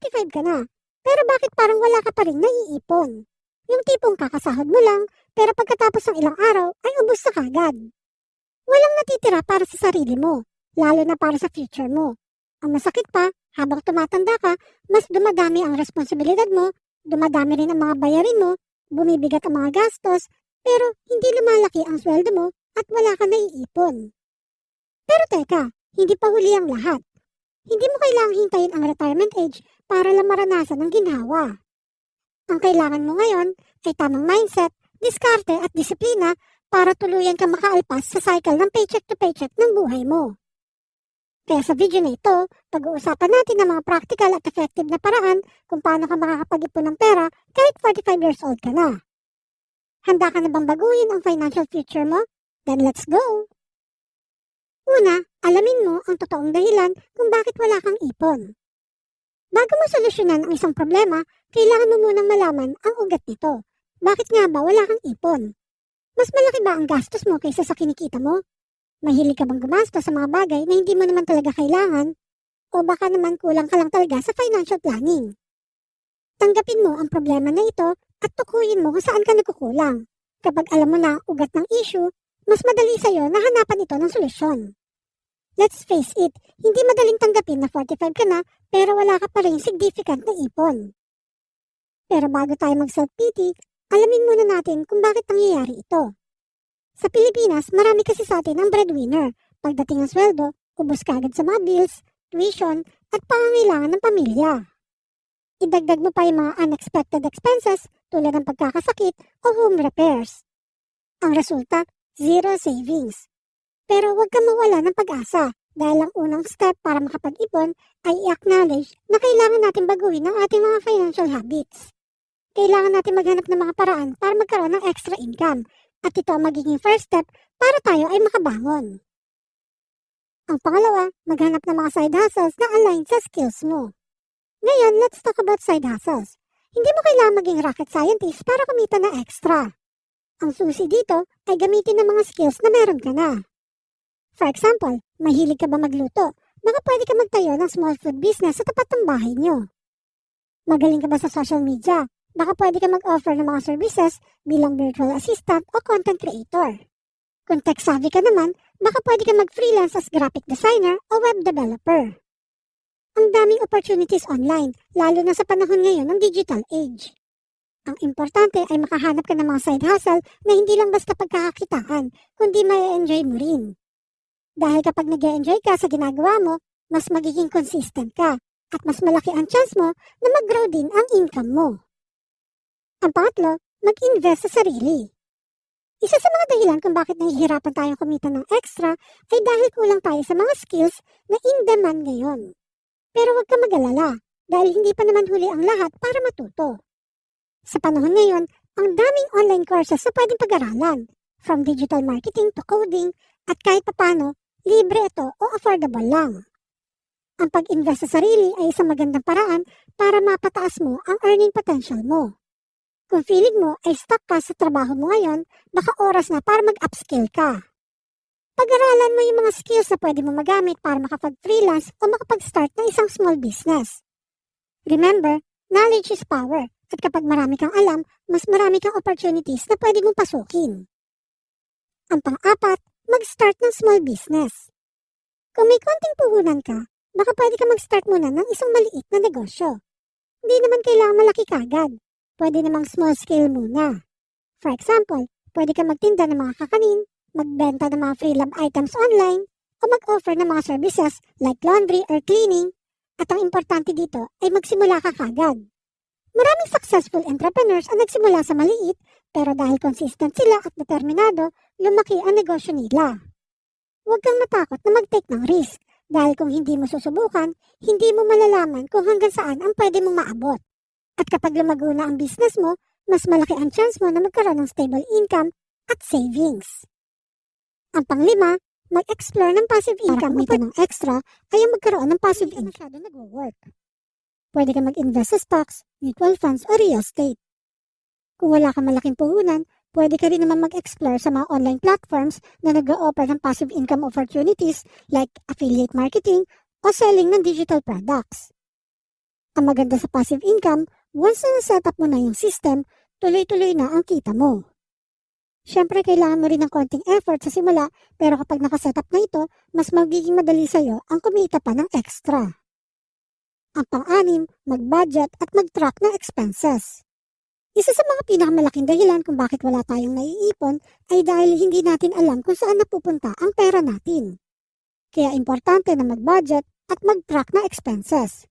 45 ka na, pero bakit parang wala ka pa rin naiipon? Yung tipong kakasahod mo lang, pero pagkatapos ng ilang araw ay ubos na kagad. Walang natitira para sa sarili mo, lalo na para sa future mo. Ang masakit pa, habang tumatanda ka, mas dumadami ang responsibilidad mo, dumadami rin ang mga bayarin mo, bumibigat ang mga gastos, pero hindi lumalaki ang sweldo mo at wala ka naiipon. Pero teka, hindi pa huli ang lahat. Hindi mo kailangang hintayin ang retirement age para lang maranasan ang ginhawa. Ang kailangan mo ngayon ay tamang mindset, diskarte at disiplina para tuluyan ka makaalpas sa cycle ng paycheck to paycheck ng buhay mo. Kaya sa video na ito, pag-uusapan natin ang mga practical at effective na paraan kung paano ka makakapag-ipon ng pera kahit 45 years old ka na. Handa ka na bang baguhin ang financial future mo? Then let's go! Una, alamin mo ang totoong dahilan kung bakit wala kang ipon. Bago mo solusyonan ang isang problema, kailangan mo munang malaman ang ugat nito. Bakit nga ba wala kang ipon? Mas malaki ba ang gastos mo kaysa sa kinikita mo? Mahilig ka bang gumastos sa mga bagay na hindi mo naman talaga kailangan? O baka naman kulang ka lang talaga sa financial planning? Tanggapin mo ang problema na ito at tukuyin mo kung saan ka nagkukulang. Kapag alam mo na ugat ng issue, mas madali sa'yo na hanapan ito ng solusyon. Let's face it, hindi madaling tanggapin na 45 ka na pero wala ka pa rin significant na ipon. Pero bago tayo mag-self-pity, alamin muna natin kung bakit nangyayari ito. Sa Pilipinas, marami kasi sa atin ang breadwinner. Pagdating ng sweldo, ubos ka agad sa mga bills, tuition, at pangangailangan ng pamilya. Idagdag mo pa yung mga unexpected expenses tulad ng pagkakasakit o home repairs. Ang resulta, zero savings. Pero huwag ka mawala ng pag-asa dahil ang unang step para makapag-ipon ay i-acknowledge na kailangan natin baguhin ang ating mga financial habits. Kailangan natin maghanap ng mga paraan para magkaroon ng extra income at ito ang magiging first step para tayo ay makabangon. Ang pangalawa, maghanap ng mga side hustles na aligned sa skills mo. Ngayon, let's talk about side hustles. Hindi mo kailangan maging rocket scientist para kumita na extra. Ang susi dito ay gamitin ng mga skills na meron ka na. For example, mahilig ka ba magluto? Baka pwede ka magtayo ng small food business sa tapat ng bahay nyo. Magaling ka ba sa social media? Baka pwede ka mag-offer ng mga services bilang virtual assistant o content creator. Kung tech savvy ka naman, baka pwede ka mag-freelance as graphic designer o web developer. Ang daming opportunities online, lalo na sa panahon ngayon ng digital age. Ang importante ay makahanap ka ng mga side hustle na hindi lang basta pagkakakitaan, kundi may enjoy mo rin. Dahil kapag nag enjoy ka sa ginagawa mo, mas magiging consistent ka at mas malaki ang chance mo na mag-grow din ang income mo. Ang pangatlo, mag-invest sa sarili. Isa sa mga dahilan kung bakit nahihirapan tayong kumita ng extra ay dahil kulang tayo sa mga skills na in demand ngayon. Pero huwag ka mag-alala dahil hindi pa naman huli ang lahat para matuto. Sa panahon ngayon, ang daming online courses na pwedeng pag-aralan, from digital marketing to coding, at kahit papano, libre ito o affordable lang. Ang pag-invest sa sarili ay isang magandang paraan para mapataas mo ang earning potential mo. Kung feeling mo ay stuck ka sa trabaho mo ngayon, baka oras na para mag-upskill ka. Pag-aralan mo yung mga skills na pwede mo magamit para makapag-freelance o makapag-start ng isang small business. Remember, knowledge is power at kapag marami kang alam, mas marami kang opportunities na pwede mong pasukin. Ang pang-apat, mag-start ng small business. Kung may konting puhunan ka, baka pwede ka mag-start muna ng isang maliit na negosyo. Hindi naman kailangan malaki kagad. Pwede namang small scale muna. For example, pwede ka magtinda ng mga kakanin, magbenta ng mga free love items online, o mag-offer ng mga services like laundry or cleaning. At ang importante dito ay magsimula ka kagad. Maraming successful entrepreneurs ang nagsimula sa maliit pero dahil consistent sila at determinado, lumaki ang negosyo nila. Huwag kang matakot na mag-take ng risk dahil kung hindi mo susubukan, hindi mo malalaman kung hanggang saan ang pwede mong maabot. At kapag lumago na ang business mo, mas malaki ang chance mo na magkaroon ng stable income at savings. Ang panglima, mag-explore ng passive income Para ng extra ay ang magkaroon ng passive income. Masyado nag-work. Pwede ka mag-invest sa stocks, mutual funds o real estate. Kung wala kang malaking puhunan, pwede ka rin naman mag-explore sa mga online platforms na nag-o-offer ng passive income opportunities like affiliate marketing o selling ng digital products. Ang maganda sa passive income, once na set up mo na yung system, tuloy-tuloy na ang kita mo. Siyempre, kailangan mo rin ng konting effort sa simula, pero kapag nakasetup na ito, mas magiging madali sa'yo ang kumita pa ng extra. Ang pang-anim, mag-budget at mag-track ng expenses. Isa sa mga pinakamalaking dahilan kung bakit wala tayong naiipon ay dahil hindi natin alam kung saan napupunta ang pera natin. Kaya importante na mag-budget at mag-track na expenses.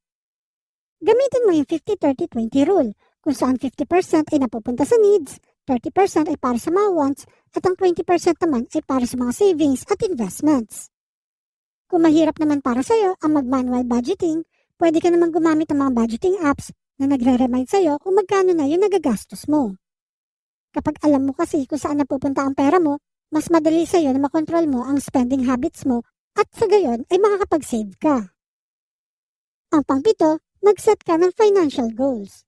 Gamitin mo yung 50-30-20 rule kung saan 50% ay napupunta sa needs, 30% ay para sa mga wants, at ang 20% naman ay para sa mga savings at investments. Kung mahirap naman para sa'yo ang mag-manual budgeting, pwede ka naman gumamit ng mga budgeting apps na nagre-remind sa'yo kung magkano na yung nagagastos mo. Kapag alam mo kasi kung saan napupunta ang pera mo, mas madali sa'yo na makontrol mo ang spending habits mo at sa gayon ay makakapag-save ka. Ang pangpito, mag-set ka ng financial goals.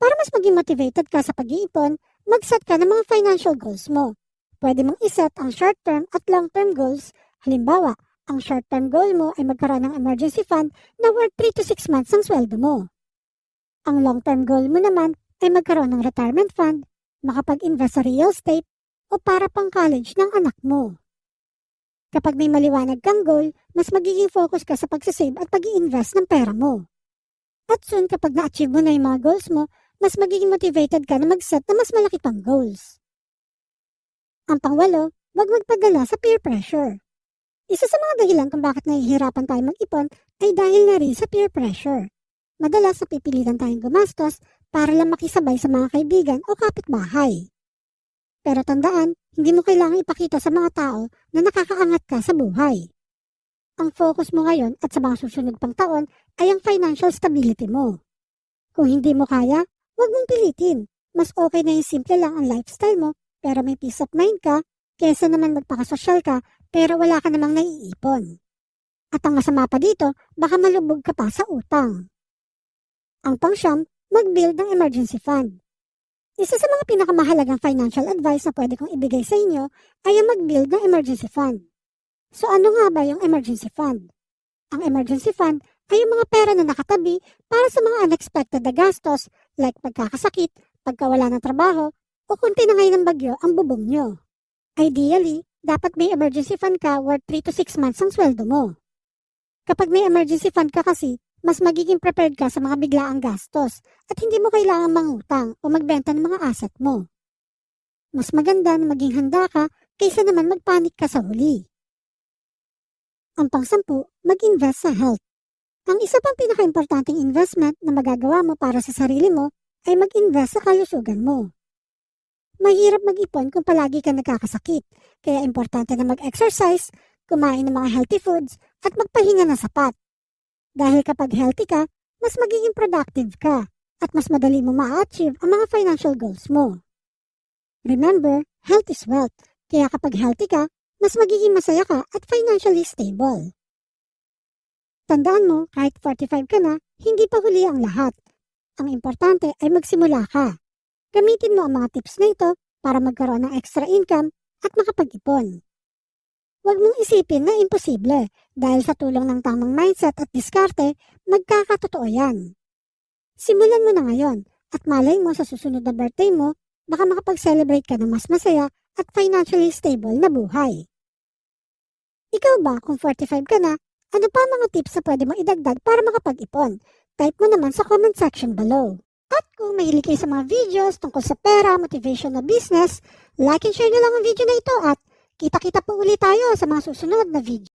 Para mas maging motivated ka sa pag-iipon, mag-set ka ng mga financial goals mo. Pwede mong iset ang short-term at long-term goals. Halimbawa, ang short-term goal mo ay magkaroon ng emergency fund na worth 3 to 6 months ang sweldo mo. Ang long-term goal mo naman ay magkaroon ng retirement fund, makapag-invest sa real estate, o para pang college ng anak mo. Kapag may maliwanag kang goal, mas magiging focus ka sa pagsasave at pag invest ng pera mo. At soon kapag na-achieve mo na yung mga goals mo, mas magiging motivated ka na mag-set na mas malaki pang goals. Ang pangwalo, wag magpadala sa peer pressure. Isa sa mga dahilan kung bakit nahihirapan tayo mag-ipon ay dahil na rin sa peer pressure. Madalas napipilitan tayong gumastos para lang makisabay sa mga kaibigan o kapitbahay. Pero tandaan, hindi mo kailangang ipakita sa mga tao na nakakaangat ka sa buhay. Ang focus mo ngayon at sa mga susunod pang taon ay ang financial stability mo. Kung hindi mo kaya, huwag mong pilitin. Mas okay na yung simple lang ang lifestyle mo pero may peace of mind ka kesa naman magpakasosyal ka pero wala ka namang naiipon. At ang masama pa dito, baka malubog ka pa sa utang. Ang pangsyam, mag-build ng emergency fund. Isa sa mga pinakamahalagang financial advice na pwede kong ibigay sa inyo ay ang mag-build ng emergency fund. So ano nga ba yung emergency fund? Ang emergency fund ay yung mga pera na nakatabi para sa mga unexpected na gastos like pagkakasakit, pagkawala ng trabaho, o kung tinangay ng bagyo ang bubong nyo. Ideally, dapat may emergency fund ka worth 3 to 6 months ang sweldo mo. Kapag may emergency fund ka kasi, mas magiging prepared ka sa mga biglaang gastos at hindi mo kailangan mangutang o magbenta ng mga asset mo. Mas maganda na maging handa ka kaysa naman magpanik ka sa huli. Ang pangsampu, mag-invest sa health. Ang isa pang pinaka-importanting investment na magagawa mo para sa sarili mo ay mag-invest sa kalusugan mo. Mahirap mag-ipon kung palagi ka nagkakasakit, kaya importante na mag-exercise, kumain ng mga healthy foods, at magpahinga na sapat. Dahil kapag healthy ka, mas magiging productive ka at mas madali mo ma-achieve ang mga financial goals mo. Remember, health is wealth. Kaya kapag healthy ka, mas magiging masaya ka at financially stable. Tandaan mo, kahit 45 ka na, hindi pa huli ang lahat. Ang importante ay magsimula ka. Gamitin mo ang mga tips na ito para magkaroon ng extra income at makapag-ipon. Huwag mong isipin na imposible dahil sa tulong ng tamang mindset at diskarte, magkakatotoo yan. Simulan mo na ngayon at malay mo sa susunod na birthday mo, baka makapag-celebrate ka ng mas masaya at financially stable na buhay. Ikaw ba, kung 45 ka na, ano pa mga tips na pwede mo idagdag para makapag-ipon? Type mo naman sa comment section below. At kung mahilig kayo sa mga videos tungkol sa pera, motivation na business, like and share nyo lang ang video na ito at kita-kita po ulit tayo sa mga susunod na video.